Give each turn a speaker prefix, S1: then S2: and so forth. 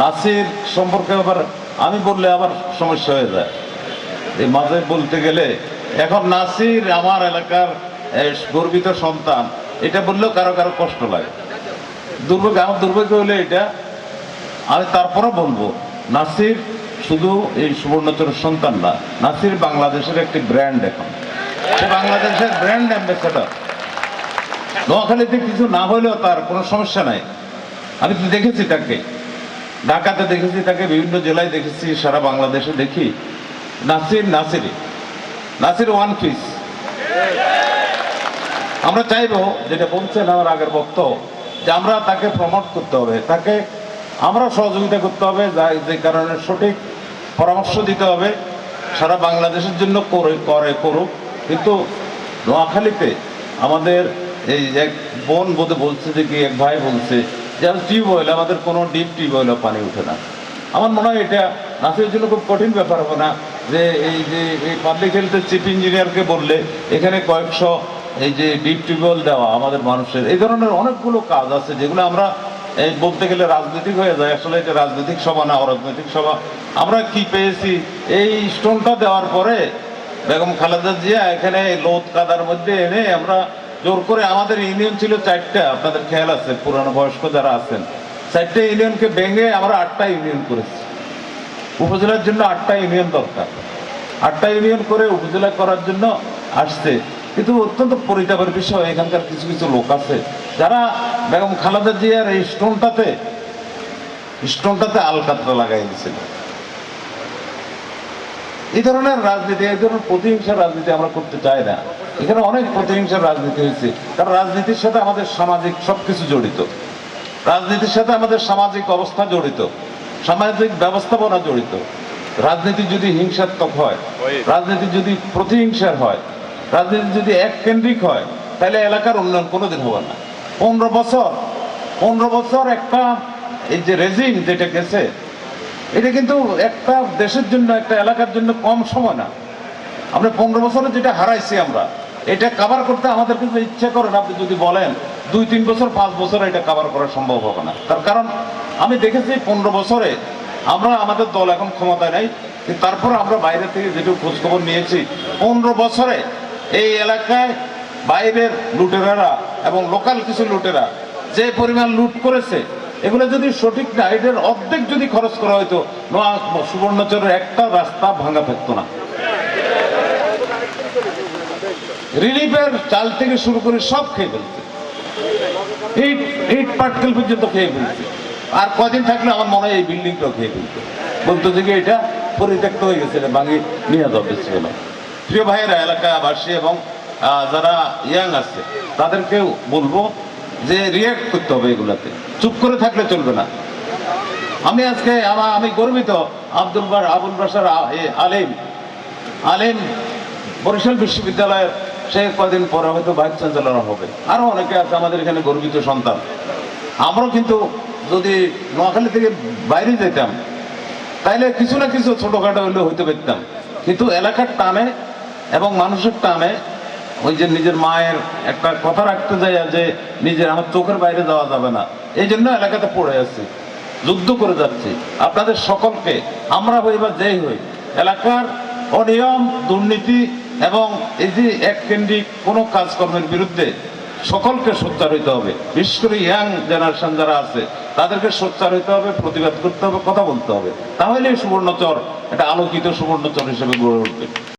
S1: নাসির সম্পর্কে আবার আমি বললে আবার সমস্যা হয়ে যায়। এই মাঝে বলতে গেলে, এখন নাসির আমার এলাকার গর্বিত সন্তান, এটা বললেও কারও কারও কষ্ট লাগে। দুর্ভাগ্য আমার দুর্ভাগ্য হলে এটা। আমি তারপরে বলব, নাসির শুধু এই সুবর্ণচরের সন্তান না, নাসির বাংলাদেশের একটি ব্র্যান্ড এখন। সে বাংলাদেশের ব্র্যান্ড অ্যাম্বাসেডর নোয়াখালীতে কিছু না হলেও তার কোনো সমস্যা নাই। আমি তো দেখেছি তাকে। ঢাকাতে দেখেছি, তাকে বিভিন্ন জেলায় দেখেছি, সারা বাংলাদেশে দেখি। Nasir, Nasiri. Nasir one piece. আমরা চাইব, যেটা বলছেন আমার আগের বক্তব্য যে আমরা তাকে প্রমোট করতে হবে। তাকে আমরা সহযোগিতা করতে হবে, যা- যে কারণে সঠিক পরামর্শ দিতে হবে। সারা বাংলাদেশের জন্য করে করে করুক। কিন্তু নোয়াখালীতে আমাদের এই এক বোন বোধে বলছে যে কি, এক ভাই বলছে যে টিউবওয়েল আমাদের কোনো ডিপ টিউবওয়েলও পানি ওঠে না। আমার মনে হয় এটা নাসির জন্য খুব কঠিন ব্যাপার হবে না যে এই যে এই পাবলিক হেলথের চিফ ইঞ্জিনিয়ারকে বললে, এখানে কয়েকশো এই যে ডিপ টিউবওয়েল দেওয়া আমাদের মানুষের, এই ধরনের অনেকগুলো কাজ আছে যেগুলো আমরা এই বলতে গেলে রাজনৈতিক হয়ে যায়। আসলে এটা রাজনৈতিক সভা না, অরাজনৈতিক সভা। আমরা কি পেয়েছি? এই স্টোনটা দেওয়ার পরে বেগম খালেদা জিয়া এখানে লোদ কাদার মধ্যে এনে আমরা জোর করে আমাদের ইউনিয়ন ছিল চারটা, আপনাদের খেয়াল আছে, পুরানো বয়স্ক যারা আছেন, চারটে ইউনিয়নকে ভেঙে আমরা আটটা ইউনিয়ন করেছি। উপজেলার জন্য আটটা ইউনিয়ন দরকার। আটটা ইউনিয়ন করে উপজেলা করার জন্য আসছে। কিন্তু অত্যন্ত পরিতাপের বিষয়, এখানকার কিছু কিছু লোক আছে, যারা বেগম খালেদা জিয়ার এই স্টোনটাতে স্টোনটাতে আলকাতরা লাগাই দিয়েছিল। এই ধরনের রাজনীতি এই ধরনের প্রতিহিংসার রাজনীতি আমরা করতে চাই না। এখানে অনেক প্রতিহিংসার রাজনীতি হয়েছে। কারণ রাজনীতির সাথে আমাদের সামাজিক সবকিছু জড়িত। রাজনীতির সাথে আমাদের সামাজিক অবস্থা জড়িত। সামাজিক ব্যবস্থাপনা জড়িত। রাজনীতি যদি হিংসাত্মক হয় রাজনীতি যদি প্রতিহিংসার হয় রাজনীতি যদি এক কেন্দ্রিক হয় তাহলে এলাকার উন্নয়ন কোনোদিন হবে না। পনেরো বছর পনেরো বছর একটা এই যে রেজিম যেটা গেছে এটা কিন্তু একটা দেশের জন্য, একটা এলাকার জন্য কম সময় না। আমরা পনেরো বছরে যেটা হারাইছি আমরা, এটা কাভার করতে আমাদের কিন্তু ইচ্ছে করেন আপনি যদি বলেন, দুই, তিন বছর, পাঁচ বছর এটা কাভার করা সম্ভব হবে না। তার কারণ, আমি দেখেছি পনেরো বছরে আমরা, আমাদের দল এখন ক্ষমতায় নাই তারপর আমরা বাইরে থেকে যেটুকু খোঁজখবর নিয়েছি, পনেরো বছরে এই এলাকায় বাইরের লুটেরারা এবং লোকাল কিছু লুটেরা যে পরিমাণ লুট করেছে এগুলো যদি সঠিক না, এটার অর্ধেক যদি খরচ করা নোয়া সুবর্ণচরের একটা রাস্তা ভাঙা থাকতো না। রিলিফের চাল থেকে শুরু করে সব খেয়ে ফেলছে। ইট ইট পাটকেল পর্যন্ত খেয়ে ফেলছে। আর কদিন থাকলে আমার মনে হয় এই বিল্ডিংটাও খেয়ে ফেলছে। বলতো যে এটা পরিত্যক্ত হয়ে গেছে ভাঙি নিয়ে যাবে ছিল প্রিয় ভাইয়েরা, এলাকাবাসী এবং যারা ইয়াং আছে, তাদেরকেও বলব যে রিয়াক্ট করতে হবে এগুলাতে। চুপ করে থাকলে চলবে না। আমি আজকে আমার, আমি গর্বিত আব্দুল বার আবুল বাসার আলিম। আলিম বরিশাল বিশ্ববিদ্যালয়ের সে কদিন পরে হয়তো ভাইস চ্যান্সেলর হবে। আরও অনেকে আছে আমাদের এখানে গর্বিত সন্তান। আমরাও কিন্তু যদি নোয়াখালী থেকে বাইরে যেতাম, তাইলে কিছু না কিছু ছোটোখাটো হলেও হইতে পারতাম। কিন্তু এলাকার টানে এবং মানুষের টানে ওই যে নিজের মায়ের একটা কথা রাখতে যায় যে নিজের আমার চোখের বাইরে যাওয়া যাবে না। এই জন্য এলাকাতে পড়ে আছি, যুদ্ধ করে যাচ্ছি। আপনাদের সকলকে, আমরা হই বা যেই হই, এলাকার অনিয়ম, দুর্নীতি এবং এই যে এক কেন্দ্রিক কোনো কাজকর্মের বিরুদ্ধে সকলকে সোচ্চার হইতে হবে। বিশেষ করে ইয়াং জেনারেশন যারা আছে, তাদেরকে সোচ্চার হইতে হবে, প্রতিবাদ করতে হবে, কথা বলতে হবে। তাহলে সুবর্ণচর, একটা আলোকিত সুবর্ণচর হিসেবে গড়ে উঠবে।